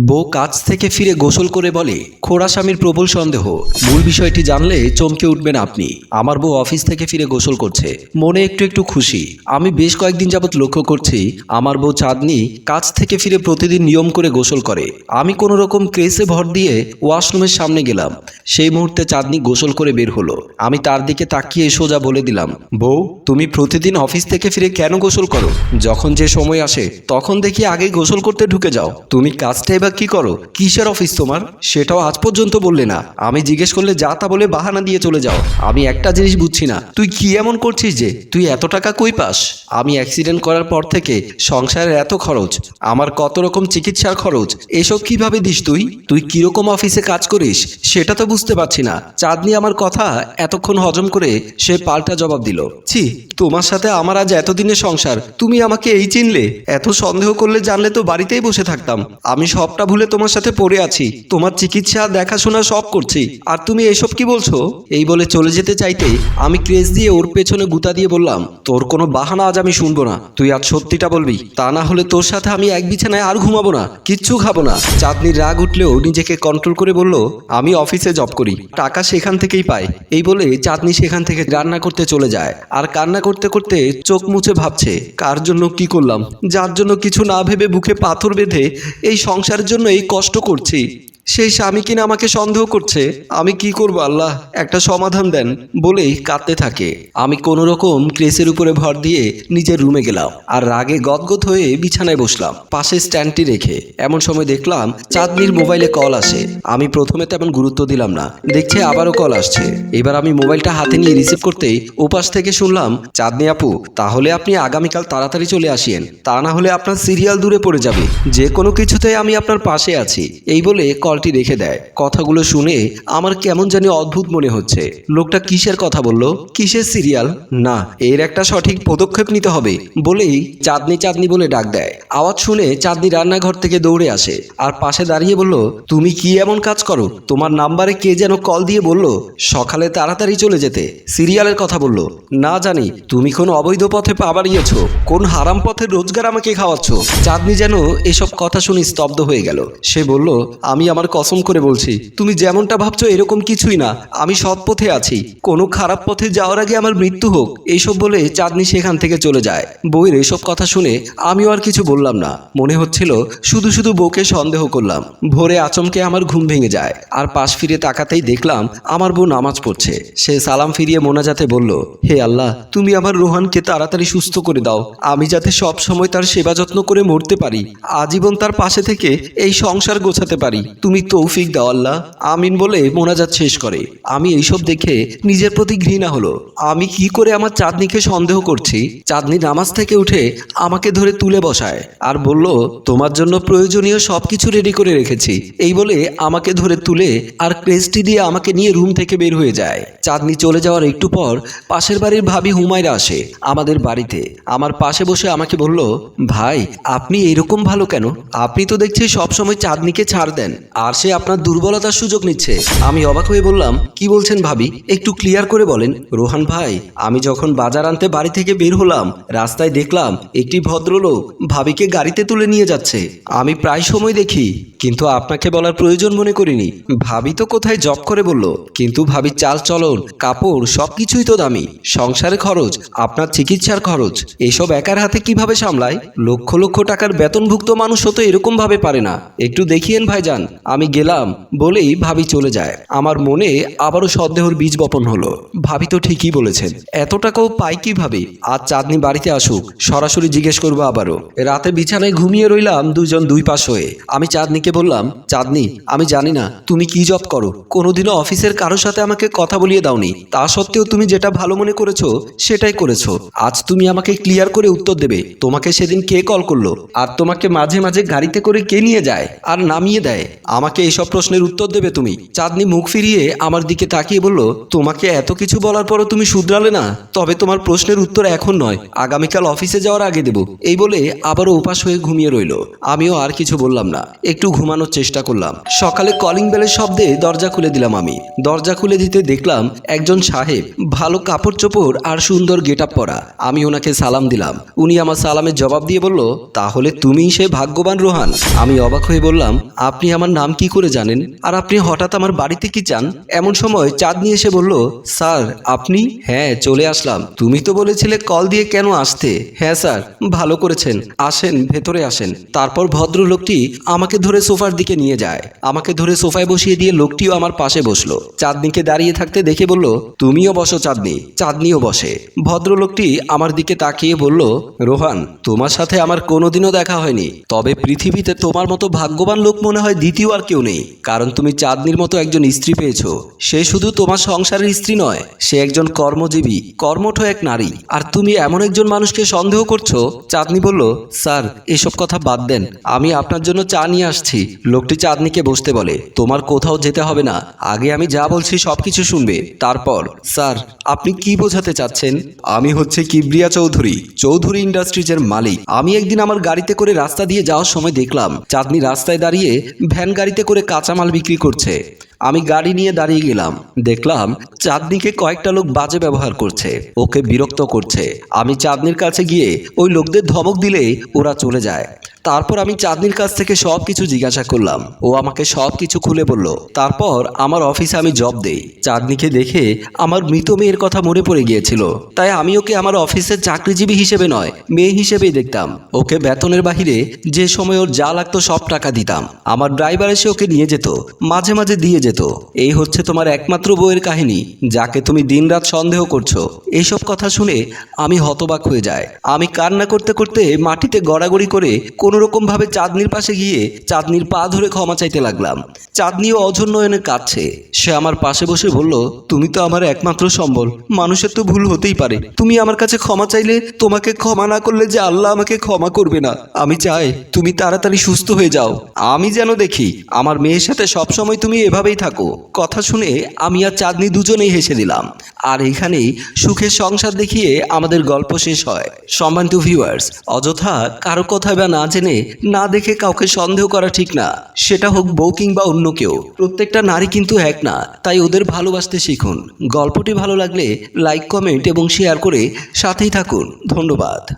বউ কাজ থেকে ফিরে গোসল করে বলে, খোড়া স্বামীর প্রবল সন্দেহ। মূল বিষয়টি জানলে চমকে উঠবেন আপনি। আমার বউ অফিস থেকে ফিরে গোসল করছে। মনে একটু একটু খুশি। আমি বেশ কয়েকদিন যাবৎ লক্ষ্য করছি, আমার বউ চাঁদনি কাজ থেকে ফিরে প্রতিদিন নিয়ম করে গোসল করে। আমি কোনো রকম ক্রেসে ভর দিয়ে ওয়াশরুমের সামনে গেলাম। সেই মুহূর্তে চাঁদনি গোসল করে বের হলো। আমি তার দিকে তাকিয়ে সোজা বলে দিলাম, বউ, তুমি প্রতিদিন অফিস থেকে ফিরে কেন গোসল করো? যখন যে সময় আসে, তখন দেখি আগে গোসল করতে ঢুকে যাও। তুমি কাজটা এবার কি করো? কিসের অফিস তোমার? সেটাও আজ পর্যন্ত বললে না। আমি জিজ্ঞেস করলে যা তা বলে বাহানা দিয়ে চলে যাও। আমি একটা জিনিস বুঝছি না। তুই কি এমন করছিস যে তুই এত টাকা কই পাস? আমি অ্যাক্সিডেন্ট করার পর থেকে সংসারের এত খরচ, আমার কত রকম চিকিৎসার খরচ, এসব কীভাবে দিস তুই? তুই কীরকম অফিসে কাজ করিস? সেটা তো বুঝতে পারছি না। চাঁদনি আমার কথা এতক্ষণ হজম করে সে পাল্টা জবাব দিল। ছি তোমার সাথে আমার আজ এতদিনের সংসার, তুমি আমাকে এই চিনলে? এত সন্দেহ করলে জানলে তো বাড়িতেই বসে থাকতাম। আমি সবটা ভুলে তোমার সাথে পড়ে আছি। তোমার চিকিৎসা, দেখাশোনা সব করছি। আর তুমি এসব কি বলছো? এই বলে চলে যেতে চাইতে আমি ক্রেজ দিয়ে ওর পেছনে গুতা দিয়ে বললাম, তোর কোনো বাহানা আজ আমি শুনব না। তুই আজ সত্যিটা বলবি। তা না হলে তোর সাথে আমি এক বিছানায় আর ঘুমাবো না। কিচ্ছু খাব না। চাঁদনির রাগ উঠলেও নিজেকে কন্ট্রোল করে বলল, আমি অফিসে জব করি। টাকা সেখান থেকেই পাই। এই বলে চাঁদনি সেখান থেকে রান্না করতে চলে যায়। আর কান্না করতে করতে চোখ মুছে ভাবছে, কার জন্য কি করলাম? যার জন্য কিছু না ভেবে বুকে পাথর বেঁধে এই সংসারের জন্য এই কষ্ট করছি। সেই স্বামী কিনা আমাকে সন্দেহ করছে। আমি কি করব আল্লাহ? একটা সমাধান দেন বলেই কাঁদতে থাকে। আমি কোনো রকম ক্রেসের উপরে ভর দিয়ে নিজের রুমে গেলাম আর রাগে গদগদ হয়ে বিছানায় বসলাম, পাশে স্ট্যান্ডটি রেখে। এমন সময় দেখলাম চাঁদনির মোবাইলে কল আসে। আমি প্রথমে তেমন গুরুত্ব দিলাম না, দেখছি আবারও কল আসছে। এবার আমি মোবাইলটা হাতে নিয়ে রিসিভ করতেই ওপাশ থেকে শুনলাম, চাঁদনি আপু, তাহলে আপনি আগামীকাল তাড়াতাড়ি চলে আসিয়েন তা না হলে আপনার সিরিয়াল দূরে পড়ে যাবে। যে কোনো কিছুতে আমি আপনার পাশে আছি। এই বলে কলটি রেখে দেয়। কথাগুলো শুনে আমার কেমন জানি অদ্ভুত মনে হচ্ছে। লোকটা কিসের কথা বলল? কিসের সিরিয়াল? না, এর একটা সঠিক পদক্ষেপ নিতে হবে, বলেই চাঁদনি চাঁদনি বলে ডাক দেয়। আওয়াজ শুনে চাঁদনি রান্নাঘর থেকে দৌড়ে আসে আর পাশে দাঁড়িয়ে বলল, তুমি কি এমন কাজ করো? তোমার নাম্বারে কে যেন কল দিয়ে বলল, সকালে তাড়াতাড়ি চলে যেতে। সিরিয়ালের কথা বলল, না জানি, তুমি কোন অবৈধ পথে পা বাড়িয়েছো, কোন হারাম পথে রোজগার আমাকে খাওয়াচ্ছ? চাঁদনি যেন এসব কথা শুনে স্তব্ধ হয়ে গেল। সে বলল, আমি আমার কসম করে বলছি, তুমি যেমনটা ভাবছ এরকম কিছুই না। আমি সৎ পথে আছি। কোনো খারাপ পথে যাওয়ার আগে আমার মৃত্যু হোক, এইসব বলে চাঁদনি সেখান থেকে চলে যায়। বউয়ের এসব কথা শুনে আমিও আর কিছু বললাম না। মনে হচ্ছিল শুধু শুধু বউকে সন্দেহ করলাম। ভোরে আচমকে আমার ঘুম ভেঙে যায়। আর পাশ ফিরে তাকাতেই দেখলাম আমার বউ নামাজ পড়ছে। সে সালাম ফিরিয়ে মোনাজাতে বলল, হে আল্লাহ, তুমি আমার রোহানকে তাড়াতাড়ি সুস্থ করে দাও। আমি যাতে সব সময় তার সেবা যত্ন করে মরতে পারি। আজীবন তার পাশে থেকে এই সংসার গোছাতে পারি। তুমি তৌফিক দাও আল্লাহ। আমিন বলে মোনাজাত শেষ করে। আমি এইসব দেখে নিজের প্রতি ঘৃণা হলো। আমি কি করে আমার চাঁদনিকে সন্দেহ করছি? চাঁদনি নামাজ থেকে উঠে আমাকে ধরে তুলে বসায় আর বলল, তোমার জন্য প্রয়োজনীয় সবকিছু রেডি করে রেখেছি। এই বলে আমাকে ধরে তুলে আর ক্রেস্টি দিয়ে আমাকে নিয়ে রুম থেকে বের হয়ে যায়। চাঁদনি চলে যাওয়ার একটু পর পাশের বাড়ির ভাবি হুমায়রা আসে আমাদের বাড়িতে। আমার পাশে বসে আমাকে বলল, ভাই, আপনি এরকম ভালো কেন? আপনি তো দেখছি সবসময় চাঁদনিকে ছাড় দেন। আর সে আপনার দুর্বলতার সুযোগ নিচ্ছে। আমি অবাক হয়ে বললাম, কি বলছেন ভাবি? একটু ক্লিয়ার করে বলেন। রোহান ভাই, আমি যখন বাজার আনতে বাড়ি থেকে বের হলাম, রাস্তায় দেখলাম একটি ভদ্রলোক ভাবিকে গাড়িতে তুলে নিয়ে যাচ্ছে। আমি প্রায় সময় দেখি, কিন্তু আপনাকে বলার প্রয়োজন মনে করিনি। ভাবি তো কোথায় জব করে বলল, কিন্তু ভাবি চাল, চলন, কাপড় সব কিছুই তো দামি। সংসারের খরচ, আপনার চিকিৎসার খরচ, এসব একার হাতে কীভাবে সামলায়? লক্ষ লক্ষ টাকার বেতনভুক্ত মানুষও তো এরকম ভাবে পারে না। একটু দেখিয়েন ভাইজান আমি গেলাম বলেই ভাবি চলে যায়। আমার মনে আবারও সন্দেহর বীজ বপন হলো। ভাবি তো ঠিকই বলেছেন। এত টাকাও পাই কীভাবে? আজ চাঁদনি বাড়িতে আসুক, সরাসরি জিজ্ঞেস করব আবারও। রাতে বিছানায় ঘুমিয়ে রইলাম দুজন দুই পাশ হয়ে। আমি চাঁদনিকে বললাম, চাঁদনি, আমি জানি না, তুমি কি জব করো? কোনোদিনও অফিসের কারোর সাথে আমাকে কথা বলিয়ে দাওনি। তা সত্ত্বেও তুমি যেটা ভালো মনে করেছ, সেটাই করেছ। আজ তুমি আমাকে ক্লিয়ার করে উত্তর দেবে। তোমাকে সেদিন কে কল করল? আর তোমাকে মাঝে মাঝে গাড়িতে করে কে নিয়ে যায়? আর নামিয়ে দেয়? আমার আমাকে এইসব প্রশ্নের উত্তর দেবে তুমি। চাঁদনি মুখ ফিরিয়ে আমার দিকে তাকিয়ে বলল, তোমাকে এত কিছু বলার পরও তুমি শুধরালে না। তবে তোমার প্রশ্নের উত্তর এখন নয়। আগামীকাল অফিসে যাওয়ার আগে দেব। এই বলে আবারও উপাস হয়ে ঘুমিয়ে রইল। আমিও আর কিছু বললাম না। একটু ঘুমানোর চেষ্টা করলাম। সকালে কলিং বেলের শব্দে দরজা খুলে দিলাম আমি। দরজা খুলে দিতে দেখলাম একজন সাহেব, ভালো কাপড় চোপড় আর সুন্দর গেট আপ পরা। আমি ওনাকে সালাম দিলাম। উনি আমার সালামের জবাব দিয়ে বলল, তাহলে তুমিই সে ভাগ্যবান রোহান। আমি অবাক হয়ে বললাম, আপনি আমার নাম কি করে জানেন? আর আপনি হঠাৎ আমার বাড়িতে কি চান? এমন সময় চাঁদনি এসে বলল, স্যার, আপনি? হ্যাঁ চলে আসলাম। তুমি তো বলেছিলে কল দিয়ে কেন আসতে? হ্যাঁ স্যার, ভালো করেছেন। আসেন, ভেতরে আসেন। তারপর ভদ্রলোকটি আমাকে ধরে সোফার দিকে নিয়ে যায়। আমাকে ধরে সোফায় বসিয়ে দিয়ে লোকটিও আমার পাশে বসল। চাঁদনিকে দাঁড়িয়ে থাকতে দেখে বলল, তুমিও বসো, চাঁদনি। চাঁদনিও বসে। ভদ্রলোকটি আমার দিকে তাকিয়ে বলল, রোহান, তোমার সাথে আমার কোনোদিনও দেখা হয়নি। তবে পৃথিবীতে তোমার মতো ভাগ্যবান লোক মনে হয় দ্বিতীয় আর কেউ নেই। কারণ তুমি চাঁদনির মতো একজন স্ত্রী পেয়েছ। সে শুধু তোমার সংসারের স্ত্রী নয়, সে একজন কর্মজীবী, কর্মঠ এক নারী। আর তুমি এমন একজন মানুষকে সন্দেহ করছ? চাঁদনি বলল, স্যার, এসব কথা বাদ দেন। আমি আপনার জন্য চা নিয়ে আসছি। লোকটি চাঁদনিকে বসতে বলে, তোমার কোথাও যেতে হবে না। আগে আমি যা বলছি সবকিছু শুনবে। তারপর, স্যার, আপনি কি বোঝাতে চাচ্ছেন? আমি হচ্ছে কিবরিয়া চৌধুরী চৌধুরী ইন্ডাস্ট্রিজের মালিক। আমি একদিন আমার গাড়িতে করে রাস্তা দিয়ে যাওয়ার সময় দেখলাম, চাঁদনি রাস্তায় দাঁড়িয়ে ভ্যান গাড়িতে করে কাঁচামাল বিক্রি করছে। আমি গাড়ি নিয়ে দাঁড়িয়ে গেলাম। দেখলাম চাঁদনিকে কয়েকটা লোক বাজে ব্যবহার করছে। ওকে বিরক্ত করছে। আমি চাঁদনির কাছে গিয়ে ওই লোকদের ধমক দিলেই ওরা চলে যায়। তারপর আমি চাঁদনির কাছ থেকে সব কিছু জিজ্ঞাসা করলাম। ও আমাকে সব কিছু খুলে বলল, তারপর আমার অফিসে আমি জব দেই। চাঁদনিকে দেখে আমার মৃত মেয়ের কথা মনে পড়ে গিয়েছিল। তাই আমি ওকে আমার অফিসের চাকরিজীবী হিসেবে নয়, মেয়ে হিসেবেই দেখতাম। ওকে বেতনের বাহিরে যে সময় ওর যা লাগতো সব টাকা দিতাম। আমার ড্রাইভার এসে ওকে নিয়ে যেত, মাঝে মাঝে দিয়ে যেত। এই হচ্ছে তোমার একমাত্র বইয়ের কাহিনী, যাকে তুমি দিনরাত সন্দেহ করছ। এইসব কথা শুনে আমি হতবাক হয়ে যায় আমি কান্না করতে করতে মাটিতে গড়াগড়ি করে কোনো রকম ভাবে চাঁদনির পাশে গিয়ে চাঁদনির পা ধরে ক্ষমা চাইতে লাগলাম। চাঁদনিও অঝর নয়নে কাঁদছে। সে আমার পাশে বসে বলল, তুমি তো আমার একমাত্র সম্বল। মানুষের তো ভুল হতেই পারে। তুমি আমার কাছে ক্ষমা চাইলে তোমাকে ক্ষমা না করলে যে আল্লাহ আমাকে ক্ষমা করবে না। আমি চাই তুমি তাড়াতাড়ি সুস্থ হয়ে যাও। আমি যেন দেখি, আমার মেয়ের সাথে সবসময় তুমি এভাবেই থাকো কথা শুনে আমি আর চাঁদনি দুজনেই হেসে দিলাম। আর এখানেই সুখের সংসার দেখিয়ে আমাদের গল্প শেষ হয়। সম্মানিত ভিউয়ার্স অযথা কারও কথা বা না জেনে না দেখে কাউকে সন্দেহ করা ঠিক না। সেটা হোক বউ কিংবা অন্য কেউ। প্রত্যেকটা নারী কিন্তু এক না, তাই ওদের ভালোবাসতে শিখুন। গল্পটি ভালো লাগলে লাইক, কমেন্ট এবং শেয়ার করে সাথেই থাকুন। ধন্যবাদ।